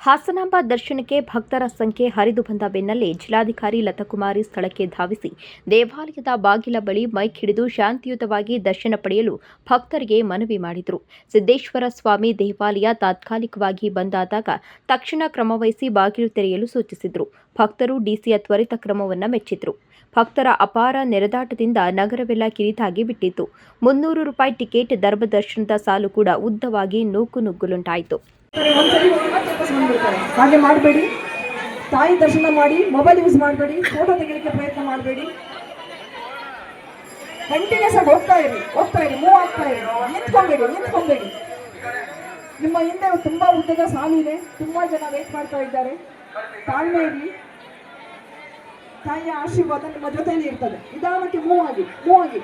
ಹಾಸನಾಂಬ ದರ್ಶನಕ್ಕೆ ಭಕ್ತರ ಸಂಖ್ಯೆ ಹರಿದು ಬಂದ ಬೆನ್ನಲ್ಲೇ ಜಿಲ್ಲಾಧಿಕಾರಿ ಲತಾಕುಮಾರಿ ಸ್ಥಳಕ್ಕೆ ಧಾವಿಸಿ ದೇವಾಲಯದ ಬಾಗಿಲ ಬಳಿ ಮೈಕ್ ಹಿಡಿದು ಶಾಂತಿಯುತವಾಗಿ ದರ್ಶನ ಪಡೆಯಲು ಭಕ್ತರಿಗೆ ಮನವಿ ಮಾಡಿದರು. ಸಿದ್ದೇಶ್ವರ ಸ್ವಾಮಿ ದೇವಾಲಯ ತಾತ್ಕಾಲಿಕವಾಗಿ ಬಂದಾದಾಗ ತಕ್ಷಣ ಕ್ರಮವಹಿಸಿ ಬಾಗಿಲು ತೆರೆಯಲು ಸೂಚಿಸಿದರು. ಭಕ್ತರು ಡಿಸಿಯ ತ್ವರಿತ ಕ್ರಮವನ್ನು ಮೆಚ್ಚಿದ್ರು. ಭಕ್ತರ ಅಪಾರ ನೆರೆದಾಟದಿಂದ ನಗರವೆಲ್ಲ ಕಿರಿತಾಗಿ ಬಿಟ್ಟಿತ್ತು. ಮುನ್ನೂರು ರೂಪಾಯಿ ಟಿಕೆಟ್ ದರ್ಭದರ್ಶನದ ಸಾಲು ಕೂಡ ಉದ್ದವಾಗಿ ನೂಕುನುಗ್ಗಲುಂಟಾಯಿತು ಬರ್ತಾರೆ, ಒಂದ್ಸರಿ ಹೋಗಿ ಮಾಡಬೇಡಿ. ತಾಯಿ ದರ್ಶನ ಮಾಡಿ ಮೊಬೈಲ್ ಯೂಸ್ ಮಾಡಬೇಡಿ ಫೋಟೋ ತೆಗಿಲಿಕ್ಕೆ ಪ್ರಯತ್ನ ಮಾಡಬೇಡಿ. ಕಂಟಿನ್ಯೂಸ್ ಆಗಿ ಹೋಗ್ತಾ ಇರಿ ಹೋಗ್ತಾ ಇರಿ ಮೂವ್ ಆಗ್ತಾ ಇರಿ. ನಿಂತ್ಕೊಬೇಡಿ ನಿಂತ್ಕೊಬೇಡಿ. ನಿಮ್ಮ ಹಿಂದೆ ತುಂಬಾ ಉದ್ದದ ಸಾಲು ಇದೆ. ತುಂಬಾ ಜನ ವೇಟ್ ಮಾಡ್ತಾ ಇದ್ದಾರೆ. ತಾಳ್ಮೆ ಇರಲಿ. ತಾಯಿಯ ಆಶೀರ್ವಾದ ನಿಮ್ಮ ಜೊತೆಯಲ್ಲಿ ಇರ್ತದೆ. ನಿಧಾನಕ್ಕೆ ಮೂವ್ ಆಗಿ ಮೂವ್ ಆಗಿ.